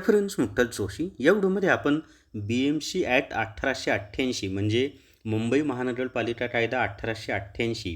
Reference मुट्टल Joshi या व्हिडिओमध्ये आपण बी एम सी ॲक्ट अठराशे अठ्ठ्याऐंशी म्हणजे मुंबई महानगरपालिका कायदा अठराशे अठ्ठ्याऐंशी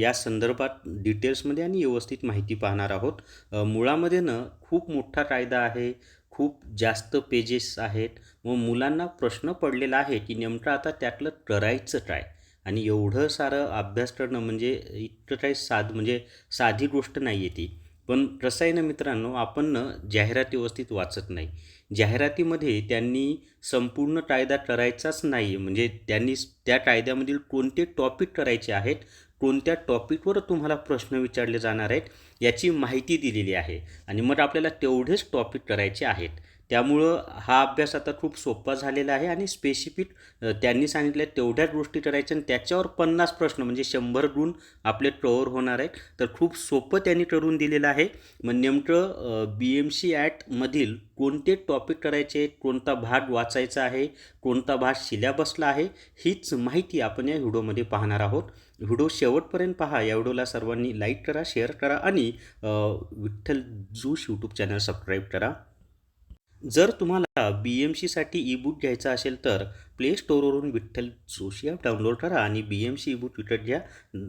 या संदर्भात डिटेल्समध्ये आणि व्यवस्थित माहिती पाहणार आहोत. मुळामध्ये ना खूप मोठा कायदा आहे खूप जास्त पेजेस आहेत व मुलांना प्रश्न पडलेला आहे की नेमकं आता त्यातलं करायचं काय? आणि एवढं सारं अभ्यास करणं म्हणजे इतकं काही साध म्हणजे साधी गोष्ट नाही आहे ती. पण कसं आहे ना मित्रांनो आपण न जाहिरात व्यवस्थित वाचत नाही. जाहिरातीमध्ये त्यांनी संपूर्ण कायदा करायचाच नाही. म्हणजे त्यांनी त्या कायद्यामधील कोणते टॉपिक करायचे आहेत कोणत्या टॉपिकवर तुम्हाला प्रश्न विचारले जाणार आहेत याची माहिती दिलेली आहे. आणि मग आपल्याला तेवढेच टॉपिक करायचे आहेत. त्यामुळं हा अभ्यास आता खूप सोपा झालेला आहे आणि स्पेसिफिक त्यांनी सांगितल्या तेवढ्याच गोष्टी करायच्या आणि त्याच्यावर पन्नास प्रश्न म्हणजे शंभर गुण आपले कवर होणार आहेत. तर खूप सोपं त्यांनी करून दिलेलं आहे. मग नेमकं बी एम सी ॲटमधील कोणते टॉपिक करायचे कोणता भाग वाचायचा आहे कोणता भाग सिलेबसला आहे हीच माहिती आपण या व्हिडिओमध्ये पाहणार आहोत. व्हिडिओ शेवटपर्यंत पहा या व्हिडिओला सर्वांनी लाईक करा शेअर करा आणि Vitthal Joshi YouTube channel subscribe करा. जर तुम्हाला बी एम सीसाठी ई बुक घ्यायचा असेल तर प्ले स्टोअरवरून विठ्ठल जोशी ॲप डाउनलोड करा आणि B M C E book विकत घ्या.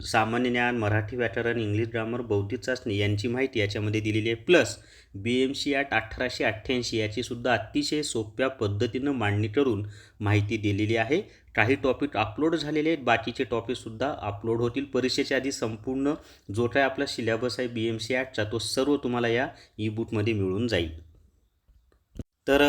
सामान्य ज्ञान मराठी व्याकरण इंग्लिश ग्रामर बौद्धिक चाचणी यांची माहिती याच्यामध्ये दिलेली आहे. Plus B M C at अठराशे अठ्ठ्याऐंशी याचीसुद्धा अतिशय सोप्या पद्धतीनं मांडणी करून माहिती दिलेली आहे. काही टॉपिक अपलोड झालेले आहेत. बाकीचे टॉपिकसुद्धा अपलोड होतील. परीक्षेच्या आधी संपूर्ण जो काय आपला सिलेबस आहे बी एम सी ॲटचा तो सर्व तुम्हाला या ई बुकमध्ये मिळून जाईल. तर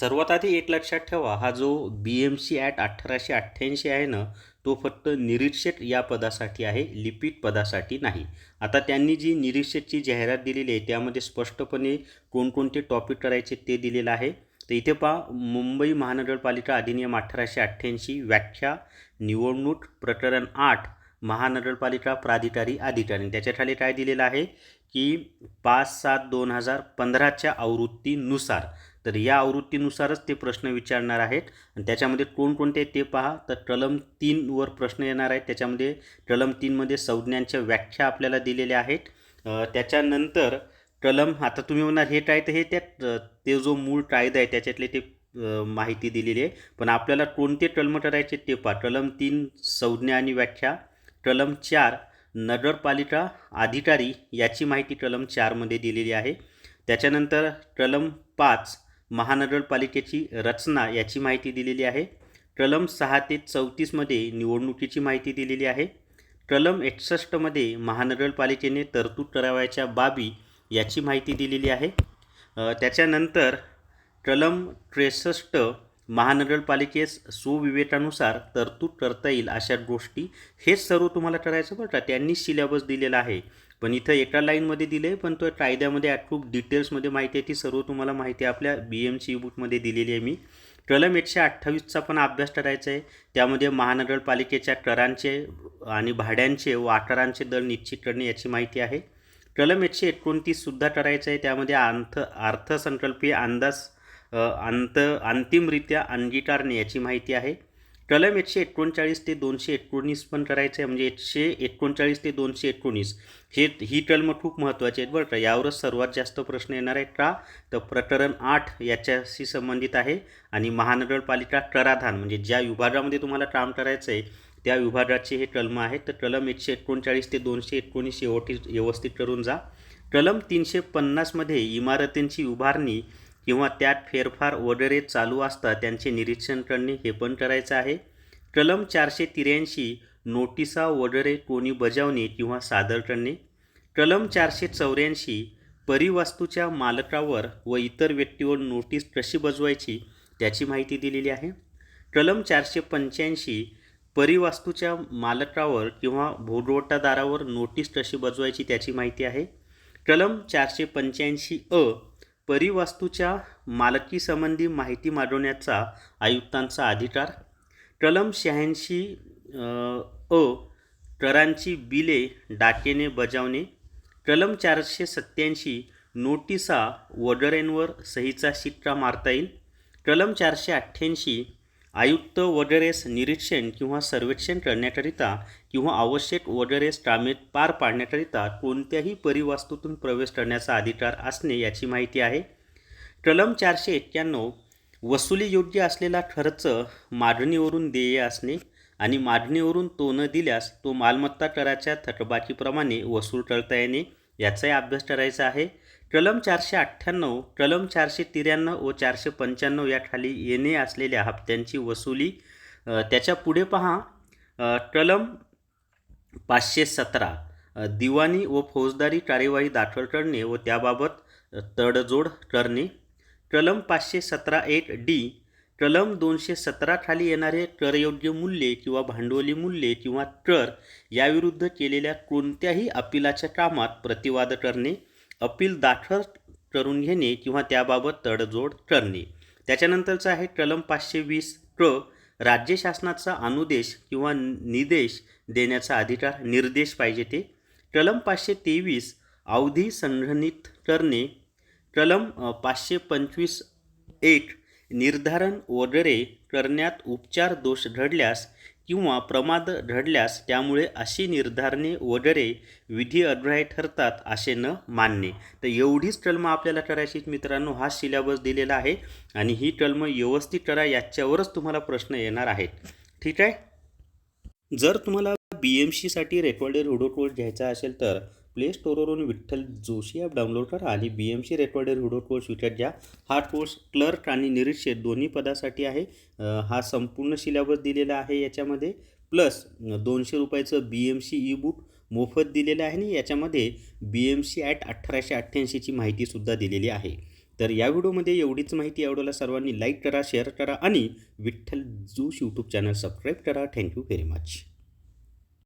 सर्वात आधी एक लक्षात ठेवा हा जो बी एम सी ॲट अठराशे अठ्ठ्याऐंशी आहे ना तो फक्त निरीक्षक या पदासाठी आहे लिपिक पदासाठी नाही. आता त्यांनी जी निरीक्षकची जाहिरात दिलेली आहे त्यामध्ये स्पष्टपणे कोणकोणते टॉपिक करायचे ते दिलेलं आहे. तर इथे पहा मुंबई महानगरपालिका अधिनियम अठराशे अठ्ठ्याऐंशी व्याख्या निवडणूक प्रकरण आठ महानगरपालिका प्राधिकारी अधिकारी. त्याच्याखाली काय दिलेलं आहे की पाच सात दोन हजार पंधराच्या आवृत्तीनुसार तर या आवृत्तीनुसारच ते प्रश्न विचारणार आहेत. आणि त्याच्यामध्ये कोणकोणते ते पहा. तर कलम तीनवर प्रश्न येणार आहेत. त्याच्यामध्ये कलम तीनमध्ये संज्ञांच्या व्याख्या आपल्याला दिलेल्या आहेत. त्याच्यानंतर कलम आता तुम्ही म्हणणार हे काय तर हे त्यात ते जो मूळ कायदा आहे त्याच्यातले ते माहिती दिलेली आहे. पण आपल्याला कोणते कलम करायचे ते पहा. कलम तीन संज्ञा आणि व्याख्या. कलम चार नगरपालिका अधिकारी याची माहिती कलम चारमध्ये दिलेली आहे. त्याच्यानंतर कलम पाच महानगरपालिकेची रचना याची माहिती दिलेली आहे. कलम सहा ते चौतीसमध्ये निवडणुकीची माहिती दिलेली आहे. कलम एकसष्टमध्ये महानगरपालिकेने तरतूद करावयाच्या बाबी याची माहिती दिलेली आहे. त्याच्यानंतर कलम त्रेसष्ट महानगरपालिकेस सुविवेकानुसार तरतूद करता येईल अशा गोष्टी हेच सर्व तुम्हाला करायचं बरं का? त्यांनी सिलेबस दिलेला आहे. पण इथं एका लाईनमध्ये दिले आहे पण तो कायद्यामध्ये खूप डिटेल्समध्ये माहिती आहे ती सर्व तुम्हाला माहिती आहे. आपल्या बी एम सी बुकमध्ये दिलेली आहे मी. कलम एकशे अठ्ठावीसचा पण अभ्यास करायचा आहे. त्यामध्ये महानगरपालिकेच्या करांचे आणि भाड्यांचे व आकारांचे दर निश्चित करणे याची माहिती आहे. कलम एकशे एकोणतीससुद्धा करायचं आहे. त्यामध्ये अर्थ अर्थसंकल्पीय अंदाज अंत अंतिमरित्या अंगीकारणे याची माहिती आहे. कलम एकशे एकोणचाळीस ते दोनशे एकोणीस पण करायचं आहे. म्हणजे एकशे एकोणचाळीस ते दोनशे एकोणीस हे ही कलम खूप महत्त्वाची आहेत बरं का. यावरच सर्वात जास्त प्रश्न येणार आहेत का? तर प्रकरण आठ याच्याशी संबंधित आहे. आणि महानगरपालिका कराधान म्हणजे ज्या विभागामध्ये तुम्हाला काम करायचं आहे त्या विभागाचे हे कलम आहेत. तर कलम एकशे एकोणचाळीस ते दोनशे एकोणीस व्यवस्थित व्यवस्थित करून जा. कलम तीनशे पन्नासमध्ये इमारतींची उभारणी किंवा त्यात फेरफार वगैरे चालू असता त्यांचे निरीक्षण करणे हे पण करायचं आहे. कलम चारशे त्र्याऐंशी नोटिसा वगैरे कोणी बजावणे किंवा सादर करणे. कलम चारशे चौऱ्याऐंशी परिवस्तूच्या मालकावर व इतर व्यक्तीवर नोटीस कशी बजवायची त्याची माहिती दिलेली आहे. कलम चारशे पंच्याऐंशी परिवास्तूच्या मालकावर किंवा भोगवटादारावर नोटीस कशी बजवायची त्याची माहिती आहे. कलम चारशे पंच्याऐंशी अ परिवास्तूच्या मालकीसंबंधी माहिती मागवण्याचा आयुक्तांचा अधिकार. कलम शहाऐंशी अ करांची बिले डाकेने बजावणे. कलम चारशे सत्त्याऐंशी नोटिसा वगैरेंवर सहीचा शिक्का मारता येईल. कलम चारशे अठ्ठ्याऐंशी आयुक्त वगैरेस निरीक्षण किंवा सर्वेक्षण करण्याकरिता किंवा आवश्यक वगैरेस कामे पार पाडण्याकरिता कोणत्याही परिवास्तूतून प्रवेश करण्याचा अधिकार असणे याची माहिती आहे. कलम चारशे एक्क्याण्णव वसुली योग्य असलेला खर्च मागणीवरून देय असणे आणि मागणीवरून तो न दिल्यास तो मालमत्ता कराच्या थकबाकीप्रमाणे वसूल करता येणे याचाही अभ्यास करायचा आहे. कलम चारशे अठ्ठ्याण्णव कलम चारशे त्र्याण्णव व चारशे पंच्याण्णव या खाली येणे असलेल्या हप्त्यांची वसुली त्याच्या पुढे पहा. कलम पाचशे सतरा दिवाणी व फौजदारी कार्यवाही दाखल करणे व त्याबाबत तडजोड करणे. कलम पाचशे सतरा एक डी कलम दोनशे सतरा खाली येणारे करयोग्य मूल्ये किंवा भांडवली मूल्ये किंवा कर याविरुद्ध केलेल्या कोणत्याही अपिलाच्या कामात प्रतिवाद करणे. अपील दाखल करून घेणे किंवा त्याबाबत तडजोड करणे. त्याच्यानंतरचं आहे कलम पाचशे वीस क राज्य शासनाचा अनुदेश किंवा निदेश देण्याचा अधिकार निर्देश पाहिजे ते. कलम पाचशे तेवीस अवधी संघनित करणे. कलम पाचशे पंचवीस एक निर्धारण वगैरे करण्यात उपचार दोष घडल्यास किंवा प्रमाद घडल्यास त्यामुळे अशी निर्धारणे वगैरे विधी अग्राह्य ठरतात असे न मानणे. तर एवढीच कलमं आपल्याला करायची मित्रांनो हा सिलेबस दिलेला आहे आणि ही कलमं व्यवस्थित करा याच्यावरच तुम्हाला प्रश्न येणार आहेत. ठीक आहे? जर तुम्हाला बी एम सीसाठी रेकॉर्डेड हुडो कोर्स घ्यायचा असेल तर प्ले स्टोरवरून विठ्ठल जोशी ॲप डाउनलोड करा आणि B M C recorded video course विकत घ्या. हा कोर्स क्लर्क आणि निरीक्षक दोन्ही पदासाठी आहे. हा संपूर्ण सिलेबस दिलेला आहे याच्यामध्ये. प्लस दोनशे रुपयाचं B M C E book मोफत दिलेलं आहे आणि याच्यामध्ये बी एम सी ॲट अठराशे अठ्ठ्याऐंशीची माहितीसुद्धा दिलेली आहे. तर या व्हिडिओमध्ये एवढीच माहिती आवडला सर्वांनी लाईक करा शेअर करा आणि Vitthal Joshi YouTube channel subscribe करा. Thank you very much